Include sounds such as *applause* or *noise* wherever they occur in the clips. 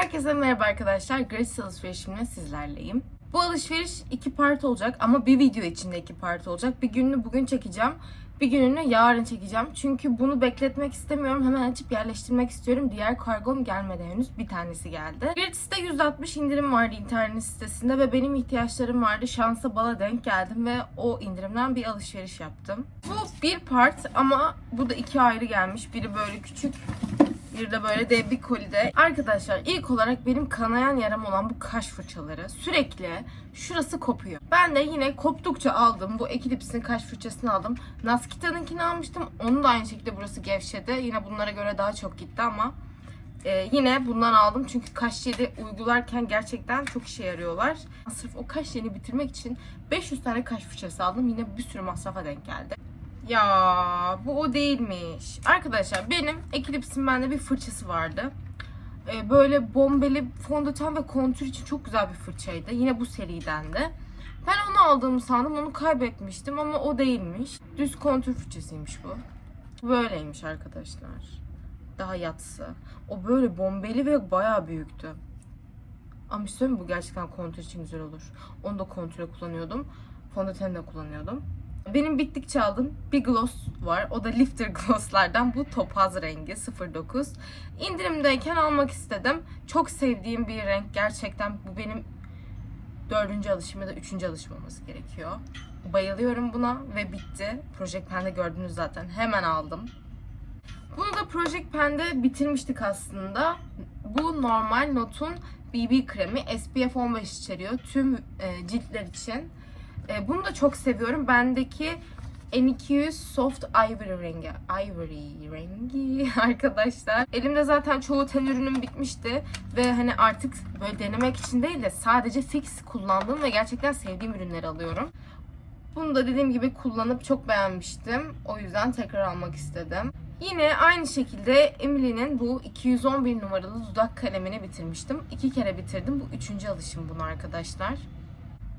Herkese merhaba arkadaşlar. Grace alışverişimle sizlerleyim. Bu alışveriş iki part olacak ama bir video içinde iki part olacak. Bir gününü bugün çekeceğim. Bir gününü yarın çekeceğim. Çünkü bunu bekletmek istemiyorum. Hemen açıp yerleştirmek istiyorum. Diğer kargom gelmedi henüz. Bir tanesi geldi. Gratis'te %60 indirim vardı internet sitesinde ve benim ihtiyaçlarım vardı. Şansa bala denk geldim ve o indirimden bir alışveriş yaptım. Bu bir part ama bu da iki ayrı gelmiş. Biri böyle küçük, bir de böyle dev bir kolide. Arkadaşlar ilk olarak benim kanayan yaram olan bu kaş fırçaları sürekli şurası kopuyor. Ben de yine koptukça aldım. Bu Eclipse'in kaş fırçasını aldım. Naskita'nınkini almıştım. Onun da aynı şekilde burası gevşedi. Yine bunlara göre daha çok gitti ama e, yine bundan aldım. Çünkü kaş jeli uygularken gerçekten çok işe yarıyorlar. Sırf o kaş jelini bitirmek için 500 tane kaş fırçası aldım. Yine bir sürü masrafa denk geldi. Ya bu o değilmiş. Arkadaşlar benim Eclipse'in bende bir fırçası vardı. Ee, böyle bombeli fondöten ve kontür için çok güzel bir fırçaydı. Yine bu seriden de. Ben onu aldığımı sandım. Onu kaybetmiştim ama o değilmiş. Düz kontür fırçasıymış bu. Böyleymiş arkadaşlar. Daha yatsı. O böyle bombeli ve bayağı büyüktü. Ama bir şey bu gerçekten kontür için güzel olur. Onu da kontüre kullanıyordum. Fondöten de kullanıyordum. Benim bittikçe aldım. Bir gloss var. O da Lifter *laughs* Gloss'lardan. Bu topaz rengi 09. İndirimdeyken almak istedim. Çok sevdiğim bir renk. Gerçekten bu benim dördüncü alışım ya da üçüncü alışım olması gerekiyor. Bayılıyorum buna ve bitti. Project Pen'de gördünüz zaten. Hemen aldım. Bunu da Project Pen'de bitirmiştik aslında. Bu normal Not'un BB kremi. SPF 15 içeriyor. Tüm e, ciltler için. E, bunu da çok seviyorum. Bendeki N200 Soft Ivory rengi. Ivory rengi *laughs* arkadaşlar. Elimde zaten çoğu ten ürünüm bitmişti. Ve hani artık böyle denemek için değil de sadece fix kullandığım ve gerçekten sevdiğim ürünleri alıyorum. Bunu da dediğim gibi kullanıp çok beğenmiştim. O yüzden tekrar almak istedim. Yine aynı şekilde Emily'nin bu 211 numaralı dudak kalemini bitirmiştim. İki kere bitirdim. Bu üçüncü alışım bunu arkadaşlar.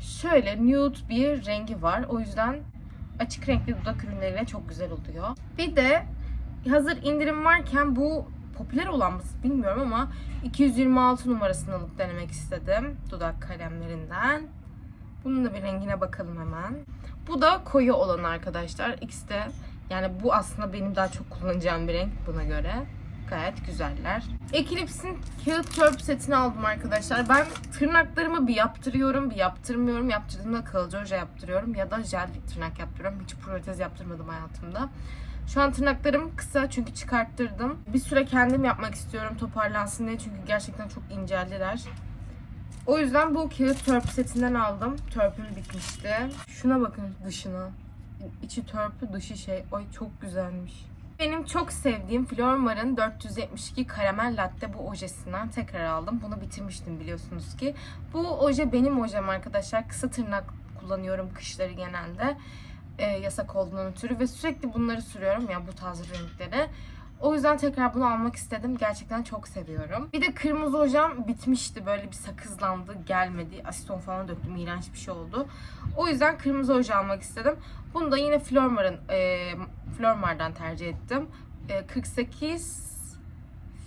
Şöyle nude bir rengi var. O yüzden açık renkli dudak ürünleriyle çok güzel oluyor. Bir de hazır indirim varken bu popüler olan mı bilmiyorum ama 226 numarasını alıp denemek istedim dudak kalemlerinden. Bunun da bir rengine bakalım hemen. Bu da koyu olan arkadaşlar. İkisi de yani bu aslında benim daha çok kullanacağım bir renk buna göre. Gayet güzeller. Eclipse'in kağıt törp setini aldım arkadaşlar. Ben tırnaklarımı bir yaptırıyorum, bir yaptırmıyorum. Yaptırdığımda kalıcı oje yaptırıyorum ya da jel tırnak yaptırıyorum. Hiç protez yaptırmadım hayatımda. Şu an tırnaklarım kısa çünkü çıkarttırdım. Bir süre kendim yapmak istiyorum toparlansın diye çünkü gerçekten çok inceldiler. O yüzden bu kağıt törp setinden aldım. Törpüm bitmişti. Şuna bakın dışına. İçi törpü dışı şey. Ay çok güzelmiş. Benim çok sevdiğim Flormar'ın 472 karamel latte bu ojesinden tekrar aldım. Bunu bitirmiştim biliyorsunuz ki. Bu oje benim ojem arkadaşlar. Kısa tırnak kullanıyorum kışları genelde. Ee, yasak olduğundan ötürü ve sürekli bunları sürüyorum ya bu tarz renkleri. O yüzden tekrar bunu almak istedim. Gerçekten çok seviyorum. Bir de kırmızı hocam bitmişti. Böyle bir sakızlandı. Gelmedi. Aseton falan döktüm. iğrenç bir şey oldu. O yüzden kırmızı hoca almak istedim. Bunu da yine Flormar'ın e, Flormar'dan tercih ettim. E, 48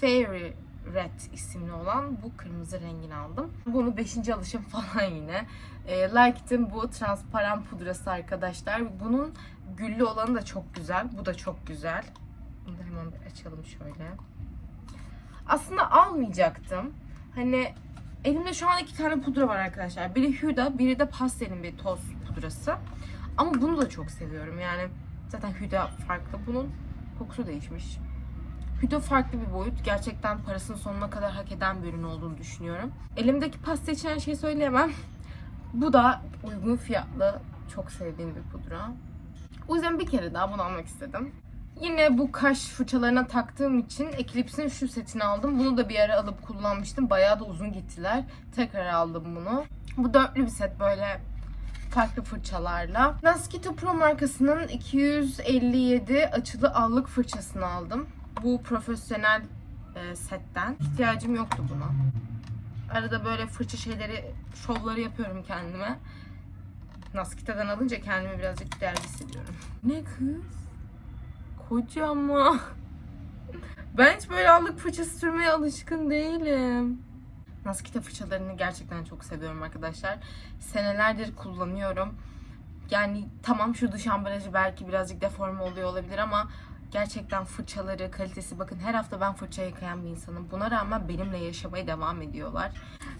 Fairy Red isimli olan bu kırmızı rengini aldım. Bunu 5. alışım *laughs* falan yine. E, Like'tin bu transparan pudrası arkadaşlar. Bunun güllü olanı da çok güzel. Bu da çok güzel. Bunu da hemen bir açalım şöyle. Aslında almayacaktım. Hani elimde şu an iki tane pudra var arkadaşlar. Biri Huda, biri de Pastel'in bir toz pudrası. Ama bunu da çok seviyorum. Yani zaten Huda farklı. Bunun kokusu değişmiş. Huda farklı bir boyut. Gerçekten parasının sonuna kadar hak eden bir ürün olduğunu düşünüyorum. Elimdeki pasta için her şeyi söyleyemem. *laughs* Bu da uygun fiyatlı, çok sevdiğim bir pudra. O yüzden bir kere daha bunu almak istedim. Yine bu kaş fırçalarına taktığım için Eclipse'in şu setini aldım. Bunu da bir ara alıp kullanmıştım. Bayağı da uzun gittiler. Tekrar aldım bunu. Bu dörtlü bir set böyle farklı fırçalarla. Nasquito Pro markasının 257 açılı allık fırçasını aldım. Bu profesyonel e, setten. İhtiyacım yoktu buna. Arada böyle fırça şeyleri, şovları yapıyorum kendime. Nasquito'dan alınca kendimi birazcık değerli hissediyorum. Ne kız? Kocaman. *laughs* Ben hiç böyle allık fırçası sürmeye alışkın değilim. Naskita fırçalarını gerçekten çok seviyorum arkadaşlar. Senelerdir kullanıyorum. Yani tamam şu dış ambalajı belki birazcık deforme oluyor olabilir ama gerçekten fırçaları, kalitesi bakın her hafta ben fırça yıkayan bir insanım. Buna rağmen benimle yaşamaya devam ediyorlar.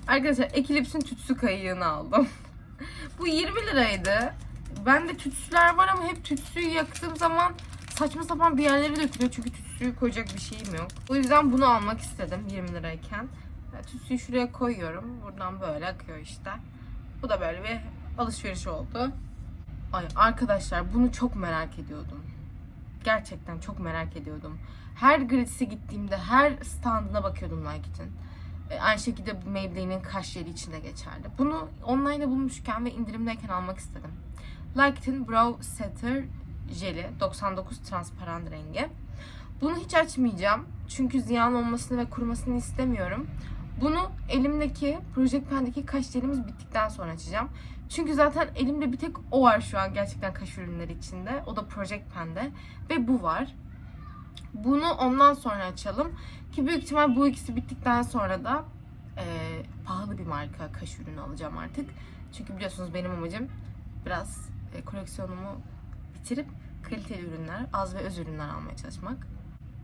Arkadaşlar Eclipse'in tütsü kayığını aldım. *laughs* Bu 20 liraydı. Bende tütsüler var ama hep tütsüyü yaktığım zaman saçma sapan bir yerlere dökülüyor. Çünkü tütsüyü koyacak bir şeyim yok. O yüzden bunu almak istedim 20 lirayken. Ya, Tütsüyü şuraya koyuyorum. Buradan böyle akıyor işte. Bu da böyle bir alışveriş oldu. Ay arkadaşlar bunu çok merak ediyordum. Gerçekten çok merak ediyordum. Her Gratis'e gittiğimde her standına bakıyordum Nike'in. E, aynı şekilde Maybelline'in kaş yeri içinde geçerli. Bunu online'da bulmuşken ve indirimdeyken almak istedim. Like'in Brow Setter jeli 99 transparan rengi. Bunu hiç açmayacağım. Çünkü ziyan olmasını ve kurumasını istemiyorum. Bunu elimdeki Project Pen'deki kaş jelimiz bittikten sonra açacağım. Çünkü zaten elimde bir tek o var şu an gerçekten kaş ürünleri içinde. O da Project Pen'de. Ve bu var. Bunu ondan sonra açalım. Ki büyük ihtimal bu ikisi bittikten sonra da e, pahalı bir marka kaş ürünü alacağım artık. Çünkü biliyorsunuz benim amacım biraz e, koleksiyonumu bitirip kaliteli ürünler, az ve öz ürünler almaya çalışmak.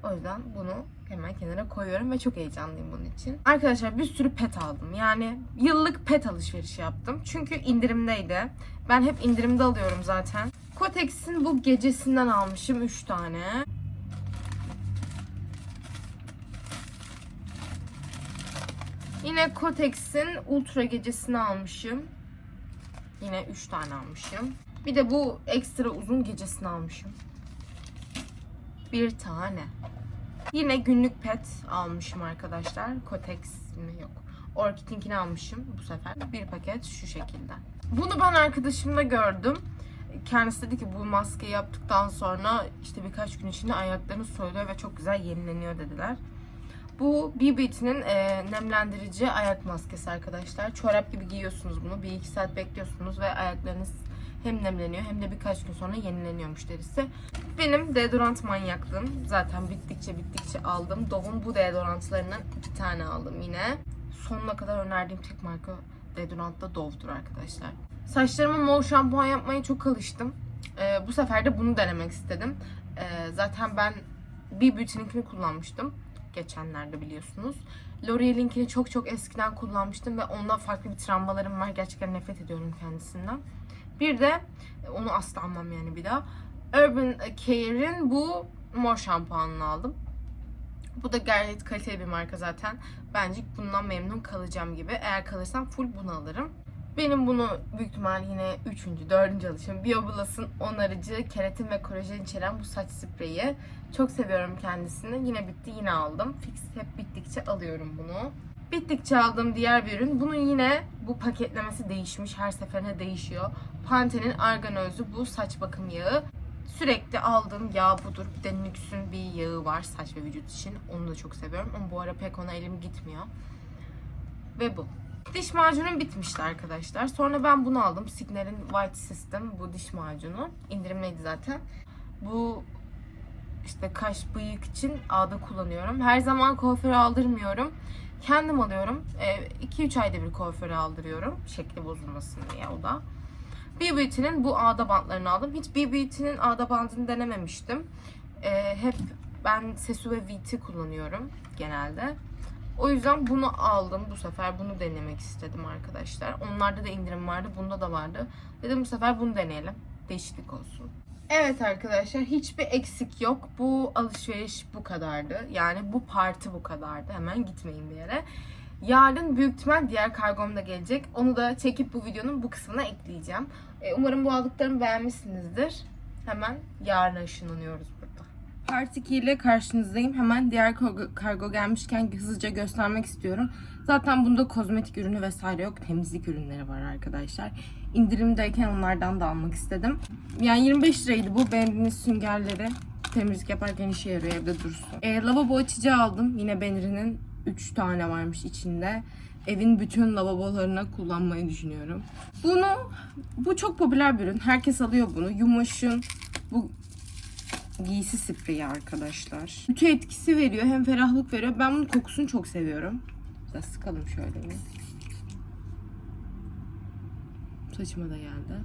O yüzden bunu hemen kenara koyuyorum ve çok heyecanlıyım bunun için. Arkadaşlar bir sürü pet aldım. Yani yıllık pet alışverişi yaptım. Çünkü indirimdeydi. Ben hep indirimde alıyorum zaten. Kotex'in bu gecesinden almışım 3 tane. Yine Kotex'in Ultra gecesini almışım. Yine 3 tane almışım. Bir de bu ekstra uzun gecesini almışım. Bir tane. Yine günlük pet almışım arkadaşlar. Kotex mi yok. Orchid'inkini almışım bu sefer. Bir paket şu şekilde. Bunu ben arkadaşımda gördüm. Kendisi dedi ki bu maskeyi yaptıktan sonra işte birkaç gün içinde ayaklarını soyuluyor ve çok güzel yenileniyor dediler. Bu BBT'nin e, nemlendirici ayak maskesi arkadaşlar. Çorap gibi giyiyorsunuz bunu. 1-2 saat bekliyorsunuz ve ayaklarınız hem nemleniyor hem de birkaç gün sonra yenileniyormuş derisi. Benim deodorant manyaklığım zaten bittikçe bittikçe aldım. Dove'un bu deodorantlarından iki tane aldım yine. Sonuna kadar önerdiğim tek marka deodorant da Dove'dur arkadaşlar. Saçlarıma mor şampuan yapmaya çok alıştım. Ee, bu sefer de bunu denemek istedim. Ee, zaten ben bir Beauty'ninkini kullanmıştım. Geçenlerde biliyorsunuz. L'Oreal'inkini çok çok eskiden kullanmıştım ve ondan farklı bir travmalarım var. Gerçekten nefret ediyorum kendisinden. Bir de onu asla almam yani bir daha. Urban Care'in bu mor şampuanını aldım. Bu da gayet kaliteli bir marka zaten. Bence bundan memnun kalacağım gibi. Eğer kalırsam full bunu alırım. Benim bunu büyük ihtimal yine 3. 4. alışım. Bioblast'ın onarıcı, keratin ve kolajen içeren bu saç spreyi. Çok seviyorum kendisini. Yine bitti yine aldım. Fix hep bittikçe alıyorum bunu. Bittikçe aldığım diğer bir ürün. Bunun yine bu paketlemesi değişmiş. Her seferinde değişiyor. Pantene'in argan özlü bu saç bakım yağı. Sürekli aldığım yağ budur. Bir de Nüx'ün bir yağı var saç ve vücut için. Onu da çok seviyorum. Ama bu ara pek ona elim gitmiyor. Ve bu. Diş macunum bitmişti arkadaşlar. Sonra ben bunu aldım. Signer'in White System bu diş macunu. İndirimliydi zaten. Bu işte kaş bıyık için ağda kullanıyorum. Her zaman kuaföre aldırmıyorum. Kendim alıyorum. 2-3 ayda bir kuaföre aldırıyorum. Şekli bozulmasın diye o da. BBT'nin bu ağda bantlarını aldım. Hiç BBT'nin ağda bandını denememiştim. Ee, hep ben Sesu ve VT kullanıyorum genelde. O yüzden bunu aldım bu sefer. Bunu denemek istedim arkadaşlar. Onlarda da indirim vardı. Bunda da vardı. Dedim bu sefer bunu deneyelim. Değişiklik olsun. Evet arkadaşlar hiçbir eksik yok. Bu alışveriş bu kadardı. Yani bu parti bu kadardı. Hemen gitmeyin bir yere. Yarın büyük ihtimal diğer kargom da gelecek. Onu da çekip bu videonun bu kısmına ekleyeceğim. E, umarım bu aldıklarımı beğenmişsinizdir. Hemen yarına ışınlanıyoruz burada. Part 2 ile karşınızdayım. Hemen diğer kargo, gelmişken hızlıca göstermek istiyorum. Zaten bunda kozmetik ürünü vesaire yok. Temizlik ürünleri var arkadaşlar. İndirimdeyken onlardan da almak istedim. Yani 25 liraydı bu. Beğendiğiniz süngerleri temizlik yaparken işe yarıyor evde dursun. E, lavabo açıcı aldım. Yine Benri'nin 3 tane varmış içinde. Evin bütün lavabolarına kullanmayı düşünüyorum. Bunu, bu çok popüler bir ürün. Herkes alıyor bunu. Yumaş'ın bu giysi spreyi arkadaşlar. Ütü etkisi veriyor hem ferahlık veriyor. Ben bunun kokusunu çok seviyorum. da sıkalım şöyle bir. Saçıma da geldi.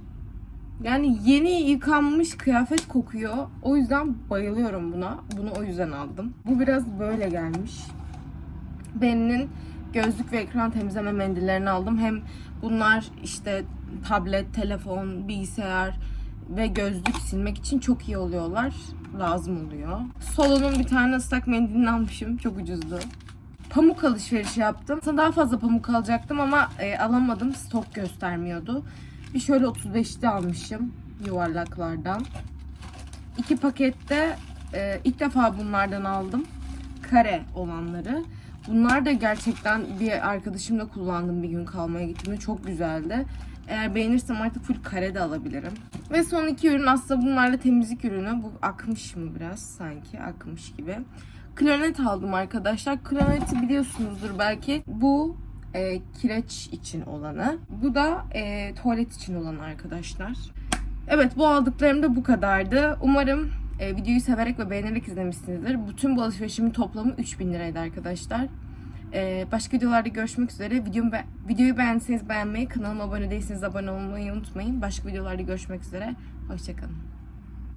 Yani yeni yıkanmış kıyafet kokuyor. O yüzden bayılıyorum buna. Bunu o yüzden aldım. Bu biraz böyle gelmiş. Ben'in gözlük ve ekran temizleme mendillerini aldım. Hem bunlar işte tablet, telefon, bilgisayar ve gözlük silmek için çok iyi oluyorlar. Lazım oluyor. Solo'nun bir tane ıslak mendilini almışım. Çok ucuzdu. Pamuk alışverişi yaptım. Aslında daha fazla pamuk alacaktım ama e, alamadım. Stok göstermiyordu. Bir şöyle 35'te almışım yuvarlaklardan. İki pakette e, ilk defa bunlardan aldım. Kare olanları. Bunlar da gerçekten bir arkadaşımla kullandım bir gün kalmaya gittiğimde. Çok güzeldi. Eğer beğenirsem artık full kare de alabilirim. Ve son iki ürün aslında bunlarla temizlik ürünü. Bu akmış mı biraz sanki? Akmış gibi. Klanet aldım arkadaşlar. Klaneti biliyorsunuzdur belki. Bu e, kireç için olanı. Bu da e, tuvalet için olan arkadaşlar. Evet bu aldıklarım da bu kadardı. Umarım e, videoyu severek ve beğenerek izlemişsinizdir. Bütün bu alışverişimin toplamı 3000 liraydı arkadaşlar. E, başka videolarda görüşmek üzere. Videomu be- videoyu beğendiyseniz beğenmeyi, kanalıma abone değilseniz abone olmayı unutmayın. Başka videolarda görüşmek üzere. Hoşçakalın.